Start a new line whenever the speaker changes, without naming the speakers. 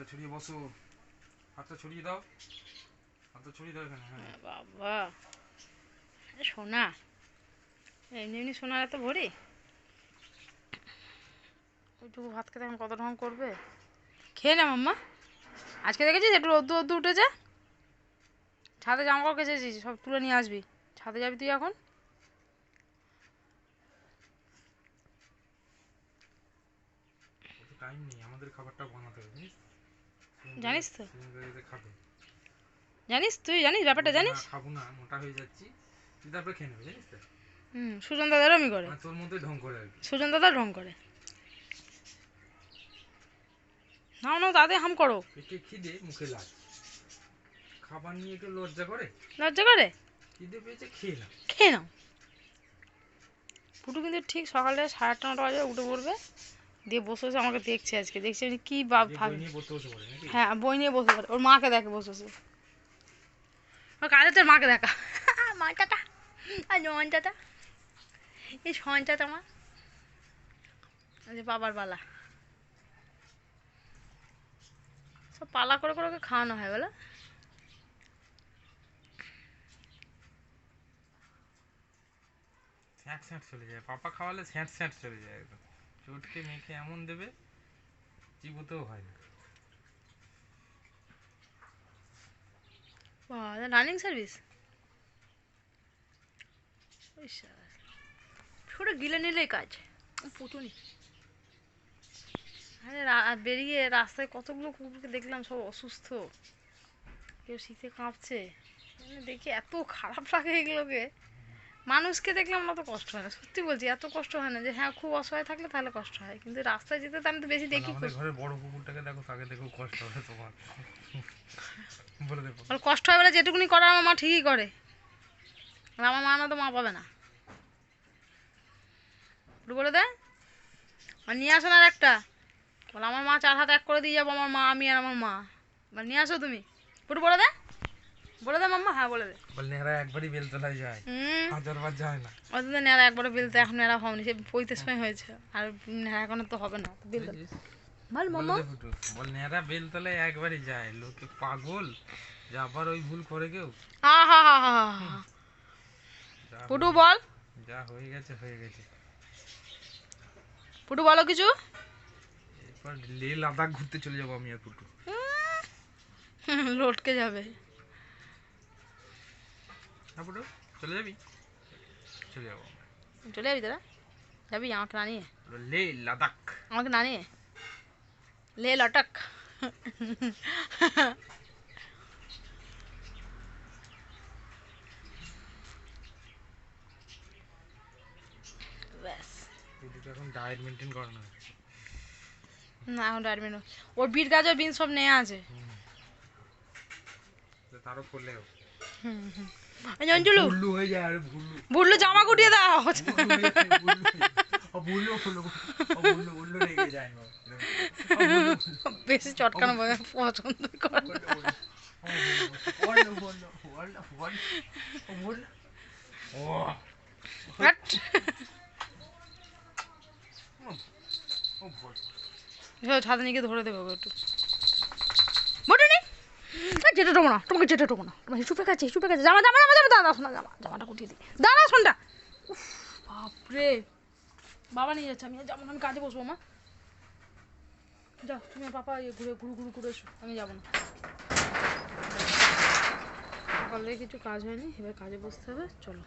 হাতটা ছড়িয়ে বসো। হাতটা ছড়িয়ে দাও। হাতটা ছড়িয়ে দাও এখানে হ্যাঁ।
বাবা। সোনা। এমনি এমনি সোনার এত ভরি? ওইটুকু ভাত খেতে এখন কত ঢং করবে? খেয়ে না মাম্মা। আজকে দেখেছিস একটু রোদ্দু রোদ্দু উঠেছে? ছাদে জামা কাপড় কেচেছিস সব তুলে নিয়ে আসবি। ছাদে যাবি তুই এখন?
টাইম নেই আমাদের খাবারটা বানাতে হবে জানিস
তো? জানিস তুই? জানিস ব্যাপারটা জানিস?
খাব না মোটা হয়ে যাচ্ছি। তুই তারপরে খেয়ে নেবে জানিস তো?
হুম সুজন দাদারও আমি করে।
মানে তোর মধ্যে ঢং করে
সুজন দাদা ঢং করে। নাও নাও দাদা হাম করো।
পেটে খিদে মুখে লাগ খাবার নিয়ে একটু লজ্জা করে?
লজ্জা করে?
খিদে পেয়েছে খেয়ে না
খেয়ে নাও। পুটু কিন্তু ঠিক সকালে সাড়ে আটটা নটা বাজে উঠে পড়বে। দিয়ে বসে বসে আমাকে দেখছে আজকে। দেখছে আমি কি বা
যে
ভাবে
বই নিয়ে পড়তে বসে পড়ে নাকি?
হ্যাঁ বই নিয়ে বসে পড়ে ওর মাকে দেখে বসে বসে। ওর কাজে তোর মাকে দেখা। মা চাটা আর জমান চাটা এই সন চাটা মা। যে বাবার পালা সব পালা করে করে ওকে খাওয়ানো হয় বলে।
স্যাঁট স্যাঁট চলে যায়। পাপা খাওয়ালে স্যাঁট স্যাঁট চলে যায় একদম। চটকে মেখে এমন দেবে চিবোতেও হয় না।
রানিং সার্ভিস ছোট গিলে নিলেই কাজ। পুতুনি আরে বেরিয়ে রাস্তায় কতগুলো কুকুরকে দেখলাম সব অসুস্থ। কেউ শীতে কাঁপছে। মানে দেখি এত খারাপ লাগে এগুলোকে। মানুষকে দেখলে আমার অত কষ্ট হয় না। সত্যি বলছি এত কষ্ট হয় না যে হ্যাঁ খুব অসহায় থাকলে তাহলে কষ্ট হয়। কিন্তু রাস্তায় যেতে তো আমি তো বেশি দেখি
ঘরে বড় কুকুরটাকে দেখো তাকে দেখো কষ্ট হবে তোমার। বলে
কষ্ট হয় বলে যেটুকুনি করে আমার মা ঠিকই করে। আর আমার মা না তো মা পাবে না। বলে দে। আর নিয়ে আসো না আর একটা। বলে আমার মা চার হাত এক করে দিয়ে যাব আমার মা আমি আর আমার মা। বল নিয়ে আসো তুমি। একটু বলে দে। বলে দে মাম্মা হ্যাঁ বলে দে।
বল নেহারা একবারই বেলতলায় যায়। হাজারবার যায় না।
অত নেড়া একবারে বেলতে এখন নেড়া হয়নি সে পৈতে সময় হয়েছে। আর নেড়া এখন তো হবে না বেলতে বল মাম্মা।
বল নেহারা বেলতলায় একবারই যায়। লোকে পাগল। যে আবার ওই ভুল করে কেউ?
আহা হা হা হা
যা
পুটু বল।
যা হয়ে গেছে হয়ে গেছে।
পুটু বলো কিছু।
এরপর লে লাদাখ ঘুরতে চলে যাব আমি আর ফুটু।
লটকে যাবে।
হ্যাঁ ফুটু চলে যাবি চলে যাব আমরা।
চলে যাবি তোরা যাবি আমাকে না নিয়ে
বলল, লে লাদাখ
আমাকে না নিয়ে লে লটক ব্যাস
ফুটু তো এখন ডায়েট মেনটেন করে না
না এখন ডারবিন ওর বিট গাজর বিন সব নেওয়া আছে
তো তারও করলে
হুম হুম এই অঞ্জলু
ভুল্লু হয়ে যায় আরে ভুল্লু
বুড়লু জামা গুটিয়ে দাও
ভুল্লু ভুল্লু ভুল্লু ভুল্লু রেগে যায়
বেশি চটকানো পছন্দ করে না। হাট। চলো, ছাদে নিয়ে গিয়ে ধরে দেবো একটু যেটা টোবো না, তোমাকে যেটা টোবো না। তোমার চুপে গেছে চুপে গেছে জামা জামা জামা জামা দাঁড়া শোনা, জামা, জামাটা কুটিয়ে দিই। দাঁড়া শোনটা। বাপরে। বাবা নিয়ে যাচ্ছে, আমি যাব না, আমি কাজে বসবো, মা। যা, তুমি পাপা ইয়ে ঘুরে, ঘুরু ঘুরু করে এসো, আমি যাব না। সকালে কিছু কাজ হয়নি, এবার কাজে বসতে হবে, চলো।